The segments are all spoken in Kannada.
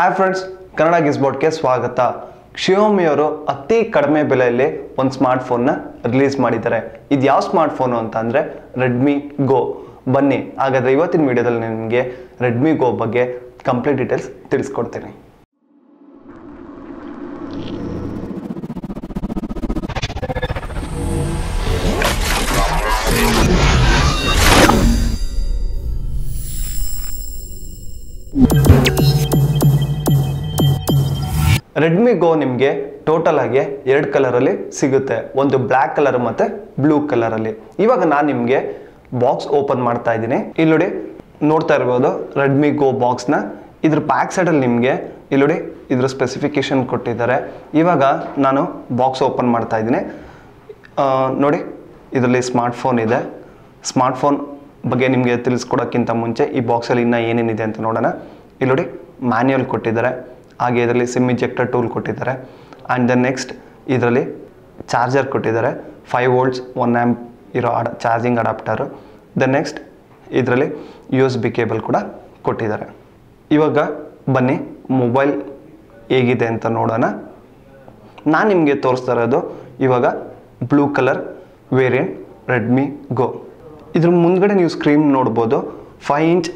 ಹಾಯ್ ಫ್ರೆಂಡ್ಸ್ ಕನ್ನಡ ಗಿಸ್ಬೋರ್ಡ್ಗೆ ಸ್ವಾಗತ. ಕ್ಷಿಯೋಮಿಯವರು ಅತಿ ಕಡಿಮೆ ಬೆಲೆಯಲ್ಲಿ ಒಂದು ಸ್ಮಾರ್ಟ್ಫೋನ್ನ ರಿಲೀಸ್ ಮಾಡಿದ್ದಾರೆ. ಇದು ಯಾವ ಸ್ಮಾರ್ಟ್ಫೋನು ಅಂತ ಅಂದರೆ ರೆಡ್ಮಿ ಗೋ ಬನ್ನಿ, ಹಾಗಾದರೆ ಇವತ್ತಿನ ವಿಡಿಯೋದಲ್ಲಿ ನಿಮಗೆ ರೆಡ್ಮಿ ಗೋ ಬಗ್ಗೆ ಕಂಪ್ಲೀಟ್ ಡೀಟೇಲ್ಸ್ ತಿಳಿಸ್ಕೊಡ್ತೀನಿ. ರೆಡ್ಮಿ ಗೋ ನಿಮಗೆ ಟೋಟಲ್ ಆಗಿ ಎರಡು ಕಲರಲ್ಲಿ ಸಿಗುತ್ತೆ. ಒಂದು ಬ್ಲ್ಯಾಕ್ ಕಲರ್ ಮತ್ತು ಬ್ಲೂ ಕಲರಲ್ಲಿ ಇವಾಗ ನಾನು ನಿಮಗೆ ಬಾಕ್ಸ್ ಓಪನ್ ಮಾಡ್ತಾ ಇದ್ದೀನಿ. ಇಲ್ಲಿ ನೋಡಿ, ನೋಡ್ತಾ ಇರ್ಬೋದು ರೆಡ್ಮಿ ಗೋ ಬಾಕ್ಸ್ನ ಇದ್ರ ಬ್ಯಾಕ್ ಸೈಡಲ್ಲಿ ನಿಮಗೆ ಇಲ್ಲಿ ನೋಡಿ ಇದ್ರ ಸ್ಪೆಸಿಫಿಕೇಶನ್ ಕೊಟ್ಟಿದ್ದಾರೆ. ಇವಾಗ ನಾನು ಬಾಕ್ಸ್ ಓಪನ್ ಮಾಡ್ತಾ ಇದ್ದೀನಿ. ನೋಡಿ, ಇದರಲ್ಲಿ ಸ್ಮಾರ್ಟ್ಫೋನ್ ಇದೆ. ಸ್ಮಾರ್ಟ್ಫೋನ್ ಬಗ್ಗೆ ನಿಮಗೆ ತಿಳಿಸ್ಕೊಡೋಕ್ಕಿಂತ ಮುಂಚೆ ಈ ಬಾಕ್ಸಲ್ಲಿ ಇನ್ನೂ ಏನೇನಿದೆ ಅಂತ ನೋಡೋಣ. ಇಲ್ಲಿ ನೋಡಿ ಮ್ಯಾನ್ಯಲ್ ಕೊಟ್ಟಿದ್ದಾರೆ. ಹಾಗೆ ಇದರಲ್ಲಿ ಸಿಮ್ ಇಂಜೆಕ್ಟರ್ ಟೂಲ್ ಕೊಟ್ಟಿದ್ದಾರೆ. ಆ್ಯಂಡ್ ದೆನ್ ನೆಕ್ಸ್ಟ್ ಇದರಲ್ಲಿ ಚಾರ್ಜರ್ ಕೊಟ್ಟಿದ್ದಾರೆ. ಫೈವ್ ವೋಲ್ಟ್ಸ್ ಒನ್ ಆ್ಯಂಪ್ ಇರೋ ಅಡ ಚಾರ್ಜಿಂಗ್ ಅಡಾಪ್ಟರು ದೆನ್ ನೆಕ್ಸ್ಟ್ ಇದರಲ್ಲಿ ಯು ಎಸ್ ಬಿ ಕೇಬಲ್ ಕೂಡ ಕೊಟ್ಟಿದ್ದಾರೆ. ಇವಾಗ ಬನ್ನಿ ಮೊಬೈಲ್ ಹೇಗಿದೆ ಅಂತ ನೋಡೋಣ. ನಾನು ನಿಮಗೆ ತೋರಿಸ್ತಾ ಇರೋದು ಇವಾಗ blue colour variant Redmi go ಇದ್ರ ಮುಂದ್ಗಡೆ ನೀವು ಸ್ಕ್ರೀನ್ ನೋಡ್ಬೋದು. Five inch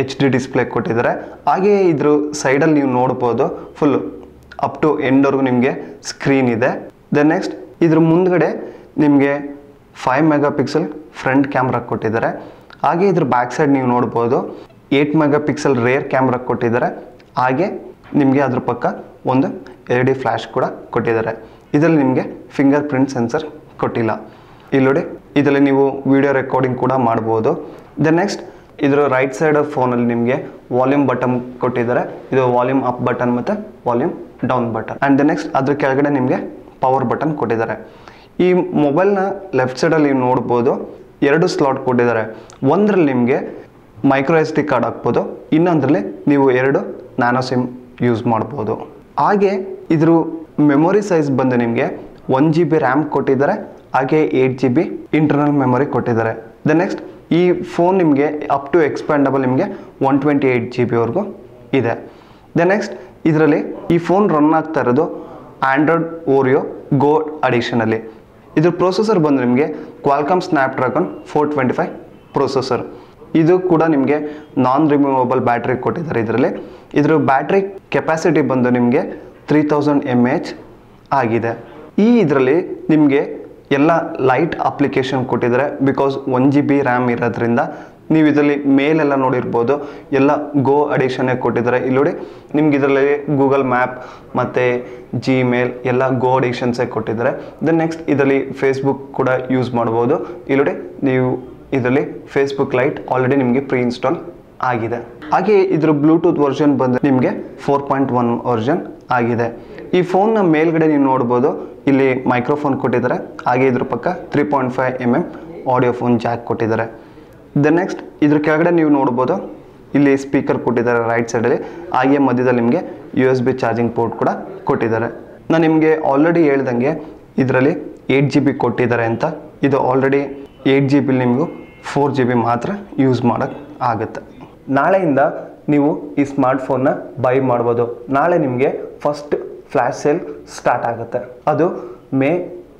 H D display ಕೊಟ್ಟಿದ್ದಾರೆ. ಹಾಗೆ ಇದ್ರ ಸೈಡಲ್ಲಿ ನೀವು ನೋಡ್ಬೋದು ಫುಲ್ ಅಪ್ ಟು ಎಂಡ್ವರೆಗೂ ನಿಮಗೆ ಸ್ಕ್ರೀನ್ ಇದೆ. ದೆನ್ ನೆಕ್ಸ್ಟ್ ಇದ್ರ ಮುಂದ್ಗಡೆ ನಿಮಗೆ five mega pixel front camera ಕೊಟ್ಟಿದ್ದಾರೆ. ಹಾಗೆ ಇದ್ರ ಬ್ಯಾಕ್ ಸೈಡ್ ನೀವು ನೋಡ್ಬೋದು eight mega pixel rear camera ಕೊಟ್ಟಿದ್ದಾರೆ. ಹಾಗೆ ನಿಮಗೆ ಅದ್ರ ಪಕ್ಕ ಒಂದು ಎಲ್ ಡಿ ಫ್ಲ್ಯಾಶ್ ಕೂಡ ಕೊಟ್ಟಿದ್ದಾರೆ. ಇದರಲ್ಲಿ ನಿಮಗೆ ಫಿಂಗರ್ ಪ್ರಿಂಟ್ ಸೆನ್ಸರ್ ಕೊಟ್ಟಿಲ್ಲ. ಇಲ್ಲಿ ನೋಡಿ, ಇದರಲ್ಲಿ ನೀವು ವಿಡಿಯೋ ರೆಕಾರ್ಡಿಂಗ್ ಕೂಡ ಮಾಡ್ಬೋದು. ದೆನ್ ನೆಕ್ಸ್ಟ್ ಇದರ ರೈಟ್ ಸೈಡ್ ಫೋನಲ್ಲಿ ನಿಮಗೆ ವಾಲ್ಯೂಮ್ ಬಟನ್ ಕೊಟ್ಟಿದ್ದಾರೆ. ಇದು ವಾಲ್ಯೂಮ್ ಅಪ್ ಬಟನ್ ಮತ್ತು volume down button and the next ಅದ್ರ ಕೆಳಗಡೆ ನಿಮಗೆ ಪವರ್ ಬಟನ್ ಕೊಟ್ಟಿದ್ದಾರೆ. ಈ ಮೊಬೈಲ್ನ ಲೆಫ್ಟ್ ಸೈಡಲ್ಲಿ ನೀವು ನೋಡ್ಬೋದು, ಎರಡು ಸ್ಲಾಟ್ ಕೊಟ್ಟಿದ್ದಾರೆ. ಒಂದರಲ್ಲಿ ನಿಮಗೆ ಮೈಕ್ರೋ ಎಸ್ ಡಿ ಕಾರ್ಡ್ ಹಾಕ್ಬೋದು, ಇನ್ನೊಂದರಲ್ಲಿ ನೀವು ಎರಡು ನ್ಯಾನೋ ಸಿಮ್ ಯೂಸ್ ಮಾಡ್ಬೋದು. ಹಾಗೆ ಇದ್ರ ಮೆಮೊರಿ ಸೈಜ್ ಬಂದು ನಿಮಗೆ ಒನ್ ಜಿ ಬಿ ರ್ಯಾಮ್ ಕೊಟ್ಟಿದ್ದಾರೆ, ಹಾಗೆ eight G B internal memory ಕೊಟ್ಟಿದ್ದಾರೆ. ದ ನೆಕ್ಸ್ಟ್ ಈ ಫೋನ್ ನಿಮಗೆ ಅಪ್ ಟು ಎಕ್ಸ್ಪ್ಯಾಂಡಬಲ್ ನಿಮಗೆ ಒನ್ ಟ್ವೆಂಟಿ ಏಯ್ಟ್ ಜಿ ಬಿವರೆಗೂ ಇದೆ. ದ ನೆಕ್ಸ್ಟ್ ಇದರಲ್ಲಿ ಈ ಫೋನ್ ರನ್ ಆಗ್ತಾ ಇರೋದು ಆಂಡ್ರಾಯ್ಡ್ ಓರಿಯೋ ಗೋ ಅಡಿಷನಲ್ಲಿ ಇದ್ರ ಪ್ರೊಸೆಸರ್ ಬಂದು ನಿಮಗೆ Qualcomm Snapdragon four twenty five processor ಇದು ಕೂಡ ನಿಮಗೆ ನಾನ್ ರಿಮೂವಬಲ್ ಬ್ಯಾಟ್ರಿ ಕೊಟ್ಟಿದ್ದಾರೆ ಇದರಲ್ಲಿ. ಇದ್ರ ಬ್ಯಾಟ್ರಿ ಕೆಪಾಸಿಟಿ ಬಂದು ನಿಮಗೆ ತ್ರೀ ತೌಸಂಡ್ ಎಂ ಎಚ್ ಆಗಿದೆ. ಈ ಇದರಲ್ಲಿ ನಿಮಗೆ ಎಲ್ಲ ಲೈಟ್ ಅಪ್ಲಿಕೇಶನ್ ಕೊಟ್ಟಿದ್ದಾರೆ. Because one G B RAM ಇರೋದ್ರಿಂದ ನೀವು ಇದರಲ್ಲಿ ಮೇಲೆಲ್ಲ ನೋಡಿರ್ಬೋದು. ಎಲ್ಲ ಗೋ ಅಡಿಷನ್ನೇ ಕೊಟ್ಟಿದ್ದಾರೆ. ಇಲ್ಲಿ ನೋಡಿ, ನಿಮ್ಗೆ ಇದರಲ್ಲಿ ಗೂಗಲ್ ಮ್ಯಾಪ್ ಮತ್ತು ಜಿಮೇಲ್ ಎಲ್ಲ ಗೋ ಅಡಿಷನ್ಸೇ ಕೊಟ್ಟಿದ್ದಾರೆ. ದೆನ್ ನೆಕ್ಸ್ಟ್ ಇದರಲ್ಲಿ ಫೇಸ್ಬುಕ್ ಕೂಡ ಯೂಸ್ ಮಾಡ್ಬೋದು. ಇಲ್ಲಿ ನೋಡಿ, ನೀವು ಇದರಲ್ಲಿ ಫೇಸ್ಬುಕ್ ಲೈಟ್ ಆಲ್ರೆಡಿ ನಿಮಗೆ ಪ್ರೀ ಇನ್ಸ್ಟಾಲ್ ಆಗಿದೆ. ಹಾಗೆ ಇದ್ರ ಬ್ಲೂಟೂತ್ ವರ್ಷನ್ ಬಂದು ನಿಮಗೆ ಫೋರ್ ಪಾಯಿಂಟ್ ಒನ್ ವರ್ಷನ್ ಆಗಿದೆ. ಈ ಫೋನ್ನ ಮೇಲ್ಗಡೆ ನೀವು ನೋಡ್ಬೋದು, ಇಲ್ಲಿ ಮೈಕ್ರೋಫೋನ್ ಕೊಟ್ಟಿದ್ದಾರೆ. ಹಾಗೆ ಇದ್ರ ಪಕ್ಕ three point five M M audio phone jack ಕೊಟ್ಟಿದ್ದಾರೆ. ದ ನೆಕ್ಸ್ಟ್ ಇದ್ರ ಕೆಳಗಡೆ ನೀವು ನೋಡ್ಬೋದು, ಇಲ್ಲಿ ಸ್ಪೀಕರ್ ಕೊಟ್ಟಿದ್ದಾರೆ ರೈಟ್ ಸೈಡಲ್ಲಿ ಹಾಗೆ ಮಧ್ಯದಲ್ಲಿ ನಿಮಗೆ U S B charging port ಕೂಡ ಕೊಟ್ಟಿದ್ದಾರೆ. ನಾನು ನಿಮಗೆ ಆಲ್ರೆಡಿ ಹೇಳ್ದಂಗೆ ಇದರಲ್ಲಿ ಏಯ್ಟ್ ಜಿ ಬಿ ಕೊಟ್ಟಿದ್ದಾರೆ ಅಂತ. ಇದು ಆಲ್ರೆಡಿ ಏಯ್ಟ್ ಜಿ ಬಿ ನಿಮಗೂ ಫೋರ್ ಜಿ ಬಿ ಮಾತ್ರ ಯೂಸ್ ಮಾಡೋಕ್ಕೆ ಆಗುತ್ತೆ. ನಾಳೆಯಿಂದ ನೀವು ಈ ಸ್ಮಾರ್ಟ್ಫೋನ್ನ ಬೈ ಮಾಡ್ಬೋದು. ನಾಳೆ ನಿಮಗೆ ಫಸ್ಟ್ ಫ್ಲ್ಯಾಶ್ ಸೇಲ್ ಸ್ಟಾರ್ಟ್ ಆಗುತ್ತೆ. ಅದು ಮೇ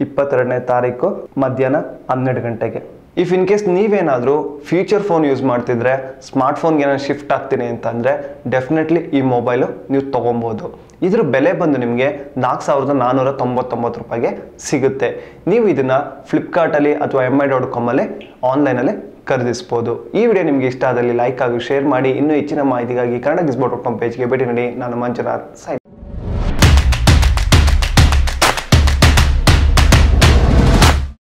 ಇಪ್ಪತ್ತೆರಡನೇ ತಾರೀಕು ಮಧ್ಯಾಹ್ನ ಹನ್ನೆರಡು ಗಂಟೆಗೆ. ಇಫ್ ಇನ್ ಕೇಸ್ ನೀವೇನಾದರೂ ಫ್ಯೂಚರ್ ಫೋನ್ ಯೂಸ್ ಮಾಡ್ತಿದ್ರೆ ಸ್ಮಾರ್ಟ್ ಫೋನ್ಗೆ ಏನಾದ್ರು ಶಿಫ್ಟ್ ಆಗ್ತೀನಿ ಅಂತಂದರೆ ಡೆಫಿನೆಟ್ಲಿ ಈ ಮೊಬೈಲು ನೀವು ತೊಗೊಬೋದು. ಇದ್ರ ಬೆಲೆ ಬಂದು ನಿಮಗೆ ನಾಲ್ಕು ಸಾವಿರದ ನಾನ್ನೂರ ತೊಂಬತ್ತೊಂಬತ್ತು ರೂಪಾಯಿಗೆ ಸಿಗುತ್ತೆ. ನೀವು ಇದನ್ನು ಫ್ಲಿಪ್ಕಾರ್ಟಲ್ಲಿ ಅಥವಾ ಎಂ ಐ ಡಾಟ್ ಕಾಮಲ್ಲಿ ಆನ್ಲೈನಲ್ಲಿ ಖರೀದಿಸ್ಬೋದು. ಈ ವಿಡಿಯೋ ನಿಮಗೆ ಇಷ್ಟ ಆದಲ್ಲಿ ಲೈಕ್ ಆಗಿ ಶೇರ್ ಮಾಡಿ. ಇನ್ನೂ ಹೆಚ್ಚಿನ ಮಾಹಿತಿಗಾಗಿ ಕನ್ನಡ ಗಿಸ್ಬೋಟ್ ಡಾಟ್ ಕಾಮ್ ಪೇಜ್ಗೆ ಭೇಟಿ ನೀಡಿ. ನಾನು ಮಂಜುನಾಥ್ ಸೈ